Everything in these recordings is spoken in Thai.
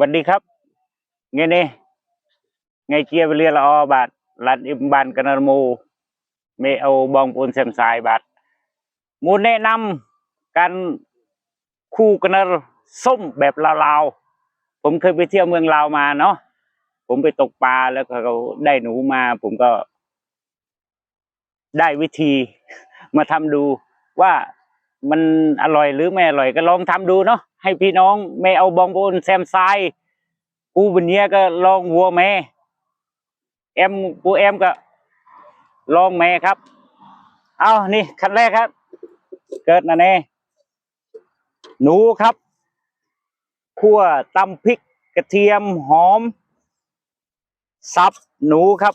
วัสดีครับ ไงนี่ไงเจียไปเรียละออบาทลัดอิมบานกันนมูไม่เอาบองปูนเซมสายบาทมูแนะนำการคู่กันนส้มแบบลาวๆผมเคยไปเที่ยวเมืองลาวมาเนาะผมไปตกปลาแล้วก็เขาได้หนูมา ผมก็ ได้วิธีมาทำดูว่ามันอร่อยหรือไม่อร่อยก็ลองทำดูเนาะ ให้พี่น้องไม่เอาบองปูนแซมทรายปูบันเนี้ยก็ลองวัวแม่ แอมปูแอมก็ ลองแม่ครับ เอานี่ขั้นแรกครับ เกิดนะเน่หนูครับคั่วตำพริกกระเทียมหอมสับหนูครับ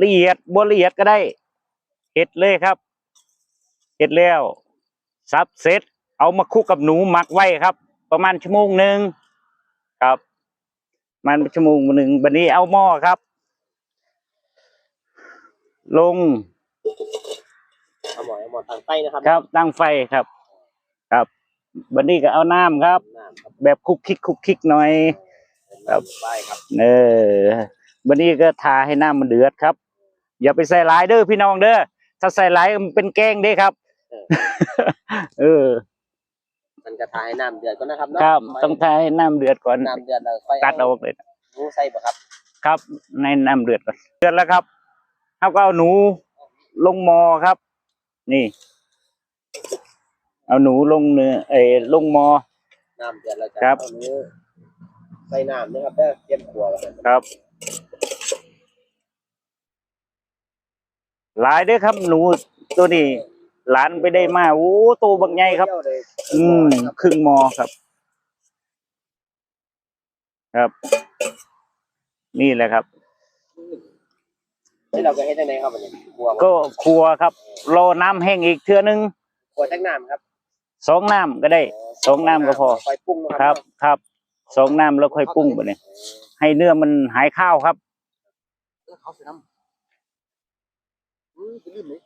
ละเอียดบละเอียดก็ได้เห็ดเลยครับเห็ดแล้วสับเสร็จเอามาคลุกกับหนูหมักไว้ครับ ประมาณชั่วโมงหนึ่งครับประมันชั่วโมงหนึ่งบันนี้เอาหม้อครับ ลงเอาหมอยเอาหมอทางใต้นะครับครับตั้งไฟครับ ครับบันนี้ก็เอาน้ำครับ น้ำครับแบบคุกคิกคุกคิกหน่อยครับใต้ครับเออบันนี้ก็ทาให้น้ำมันเดือดครับ อย่าไปใส่หลายเด้อพี่น้องเด้อถ้าใส่หลายมันเป็นแกงเด้ครับ เออ มันกระทายให้น้ำเดือดก่อนนะครับเนาะครับค่ยต้องทาให้น้ำเดือดก่อนน้ำเดือดแล้วค่อยตัดออกเลยหนูใส่บ่ครับ ครับในน้ำเดือดก่อนเดือดแล้วครับเอาก็เอาหนูลงหมอครับ นี่ เอาหนูลงเนื้อเอ้ยลงหมอน้ำเดือดแล้วจะครับเอาหนูใส่น้ำนะครับเด้อเตรียมขัวไว้ครับครับหลายเด้อครับหนูตัวนี้ หลานไปได้มาโอ้โตวบักใหญ่ครับเที่ยวเลยอืมครึ่งมอครับ ครับ นี่แหละครับนี่เราก็เฮ็ดจังไดครับอันนี้ขัวบ่ก็ครัวครับรอน้ำแห้งอีกเทื่อนึงขัวจักน้ำครับสองน้ำก็ได้สองน้ำก็พอค่อยปรุงนะคครัรับบครับสองน้ำแล้วค่อยปรุงไปเนี่ยให้เนื้อมันหายข้าวครับเขาสิน้ำอือสิลืมเลย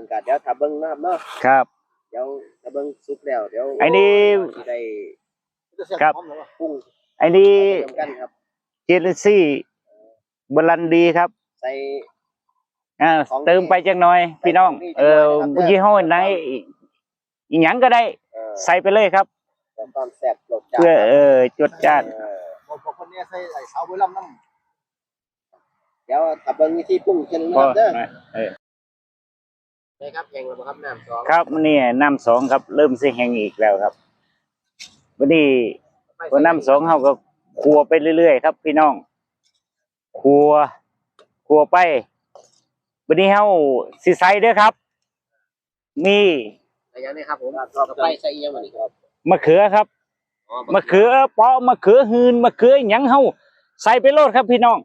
มันก็เดี๋ยวถ้าเบิ่งนะครับเนาะครับ เดี๋ยวถ้าเบิ่งสุกแล้วเดี๋ยวไอ้นี่ สิได้ครับ ปรุงไอ้นี่รวมกันครับ เจลซี่บรันดีครับใส่ อ่าของเติมไปจังหน่อย พี่น้อง ของดีเออจังหน่อยนะครับ ยี่ห้อไหนอีหยังก็ได้ เอ่อใส่ไปเลยครับ ตอนแซ่บรสจัดเพื่อเออจดจ้าน เออบอกบอกคนเนี้ยใส่ไอ้เสาไว้ลำน้ำ เดี๋ยวถ้าเบิ่งวิธีปรุงเช่นนะก็ครับเด้อ เออได้ครับแห้งแล้วบ่ครับน้ำสองครับนี่น้ำสองครับ เริ่มสิแห้งอีกแล้วครับวันนี้วันน้ำสองเขาก็คั่วไปเรื่อยๆครับ พี่น้องคั่วคั่วไปวันนี้เขาสิใส่เด้อครับ มีอะไรอย่างนี้ครับผมต่อไปใส่อีหยังบ่นี่ครับมะเขือครับอ๋อมะเขือเปาะมะเขือหืนมะเขือหยังเฮาใส่ไปโลดครับ พี่น้อง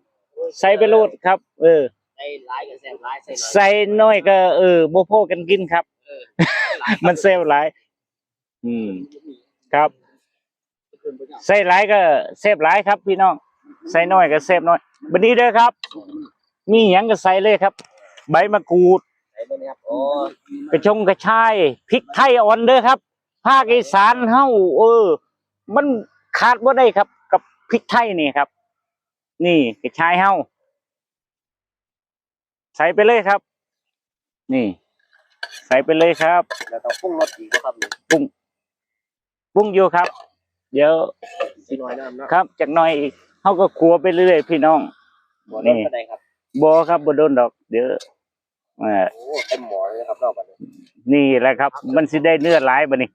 ใส่ไปโลดครับ เออ ใส่หลายก็แซ่บหลายใส่น้อยใส่น้อยก็เออบ่พอกันกินครับมันเซลหลาย อืม ครับ ใส่หลายก็เซฟหลายครับ พี่น้อง ใส่น้อยก็เซฟน้อยบัดนี้เด้อครับ มีหยังก็ใส่เลยครับ ใบมะกรูด ใส่บ่นี่ครับโอ้กระชงกระชายพริกไทยอ่อนเด้อครับ ภาคอีสานเฮาเออ มันขาดบ่ได้ครับ กับพริกไทยนี่ครับ นี่กระชายเฮา ใส่ไปเลยครับ นี่ ใส่ไปเลยครับ แล้วต้องปรุงรสอีกบ่ครับนี่ปรุงอยู่ครับ เดี๋ยวสิน้อยน้ำเนาะครับจากหน้อยอีกเฮาก็ครัวไปเรื่อยๆพี่น้องบ่โดนปานใดครับบ่ครับบ่โดนดอก เดี๋ยวอ่าโอ้เต็มหม้อเลยนะครับรอบบัดนี้นี่แหละครับ มันสิได้เนื้อหลายบัดนี้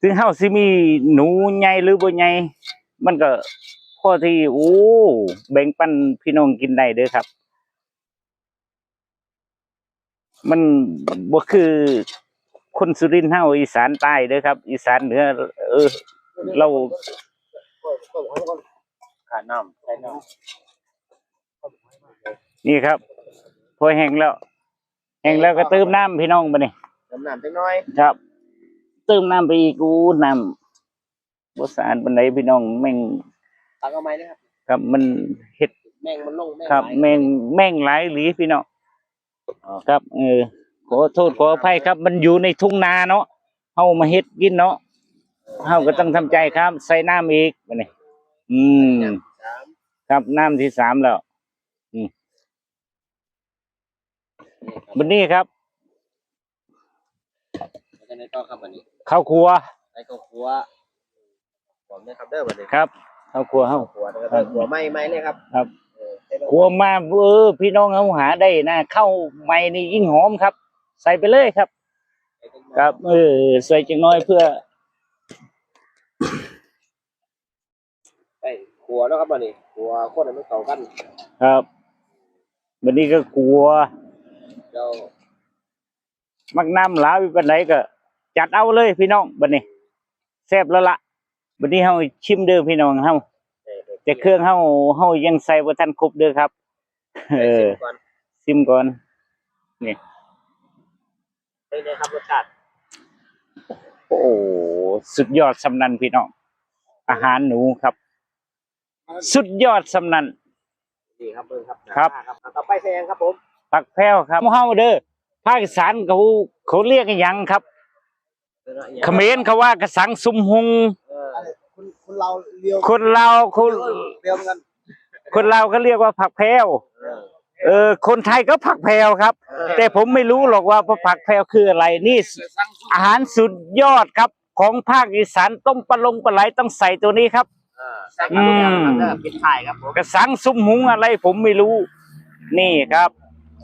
ถึงเฮาสิมีหนูใหญ่หรือบ่ใหญ่มันก็พอที่โอ้แบ่งปันพี่น้องกินได้เด้อครับ มันบ่คือคนสุรินทร์เฮาอีสานใต้เด้อครับ อีสานเหนือเออ เราขาดน้ำใส่น้นี่ครับ พอแห้งแล้ว แห้งแล้วก็เติมน้ำพี่น้องบัดนี้ำน้ำน้ำจักหน่อยครับ เติมน้ำไปอีกอู้น้ำบ่สะอาดปานใดพี่น้องแม่งตักเอาไหมนะครับ ครับมันเฮ็ดแม่งมันลงแม่งครับ หลายแม่งแม่งหลายหลีพี่น้อง ครับเออขอโทษขออภัยครับ มันอยู่ในทุ่งนาเนาะเฮามาเฮ็ดกินเนาะเฮาก็ต้องทำใจครับ ใส่น้ำอีกบัดนี้อืมสามครับน้ำที่สามแล้วอืมบันนี้ครับแล้วก็ในต่อครับวันนี้ข้าวครัวในก็ครัวผมนะครับเด้อวันนี้ครับข้าวครัวเฮา ครัวนะครับเด้อครัวไหม้ไหม้เลยครับ ครับ เออให้เราครัวมาเออพี่น้องเฮาหาได้นะข้าวใหม่นี่ยิ่งหอมครับ ใส่ไปเลยครับ ครับเออใส่จังน้อยเพื่อไปครัวแล้วครับวันนี้ครัวโคตรไม่เข้ากันครับบันนี้ก็ครัวเดี๋ยวมักน้ำหลาวิปันไหนก็ จัดเอาเลยพี่น้องบันนี้แซ่บแล้วละบันนี้เฮาชิมเด้อพี่น้องเฮาเอ่อ แต่เครื่องเฮาเฮายังใส่บ่ทันครบเด้อครับ เอไปอชิมก่อนซิมก่อนเป็นไงครับรสชาติโอ้สุดยอดสำนันพี่น้อง อาหารหนูครับ สุดยอดสำนันดีครับเบิ่งครับครับหน้าครับต่อไปแซงครับผม ผักแพรวครับเฮาเด้อภาคอีสานเขาเขาเรียกกันหยังครับ เขมรเขาว่ากระสังซุมหุงเอออะไร คุณคุณเราเลี้ยวคนลาวคนเลี้ยวเหมือนกันคนลาวเขาเรียกว่าผักแพรวเออเออคนไทยก็ผักแพรวครับ แต่ผมไม่รู้หรอกว่าผักแพรวคืออะไรนี่ อาหารสุดยอดครับ ของภาคอีสานต้มปลาลงปลาไหลต้องใส่ตัวนี้ครับเออแซงครับผมเด้อปิดท้ายครับผมกระสังซุมหุงอะไรผมไม่รู้ นี่ครับ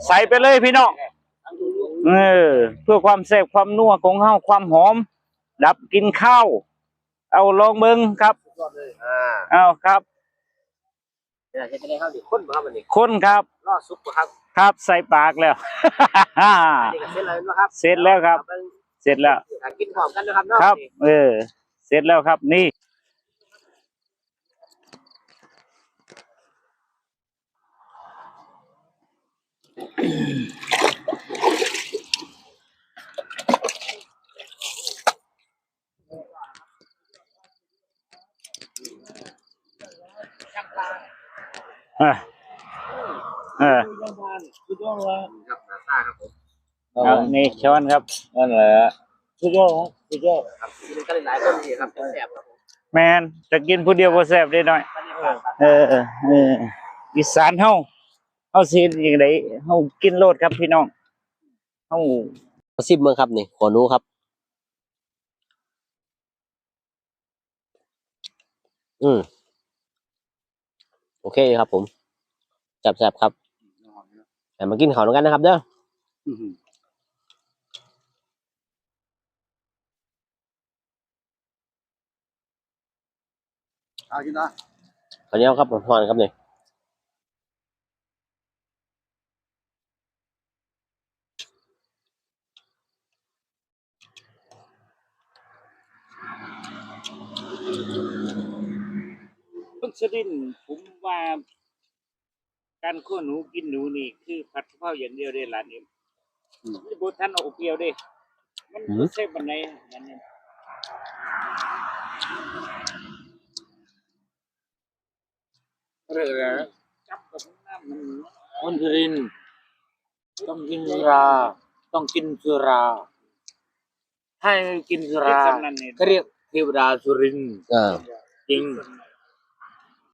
ใส่ไปเลยพี่น้องเออเพื่อความแซ่บความนัวของเฮาความหอม ดับกินข้าว เอาลองเบิ่งครับอ่าเอาครับเดี๋ยวเฮ็ดจะได้ครับดิคนบ่ครับวันนี้คนครับรอดซุปบ่ครับครับใส่ปากแล้ว อันนี้ก็เสร็จแล้วนะครับเสร็จแล้วครับเบิ่งเสร็จแล้วอะกินพร้อมกันนะครับเนาะครับ เออ เสร็จแล้วครับนี่ อะเออสุดยอดเลยครับนาซาครับผมเอานี่ช้อนครับนั่นแหละสุดยอดครับสุดยอดครับกินกันหลายๆคนนี่ครับแซ่บครับผมแมนจะกินผู้เดียวบ่แซ่บได้หน่อยเออเออเอออีสานเฮาเฮาสิอย่างไดเฮากินโลดครับพี่น้องเฮาซิมเบิ่งครับนี่ขอนูครับ อืม โอเคครับผมแซ่บๆครับแต่มากินข้าวด้วยกันนะครับ เด้อเอากินนะข้าวเหนียวครับหวานๆครับนี่เพิ่นสดินทร์ผม ว่าการคั่วหนูกินหนูนี่คือผัดกะเพราอย่างเดียวเด้ล่ะนี่มันบ่ทันเอาเปรี้ยวเด้มันบ่แซ่บปานใดอันนี้เรื่องอะไรนะจับกับน้ำมันคนสุรินทร์ต้องกินสุรา ต้องกินสุรา ให้กินสุคิดราสำนั้นนี่เขาเรียกเทวดาสุรินทร์อ่าจริง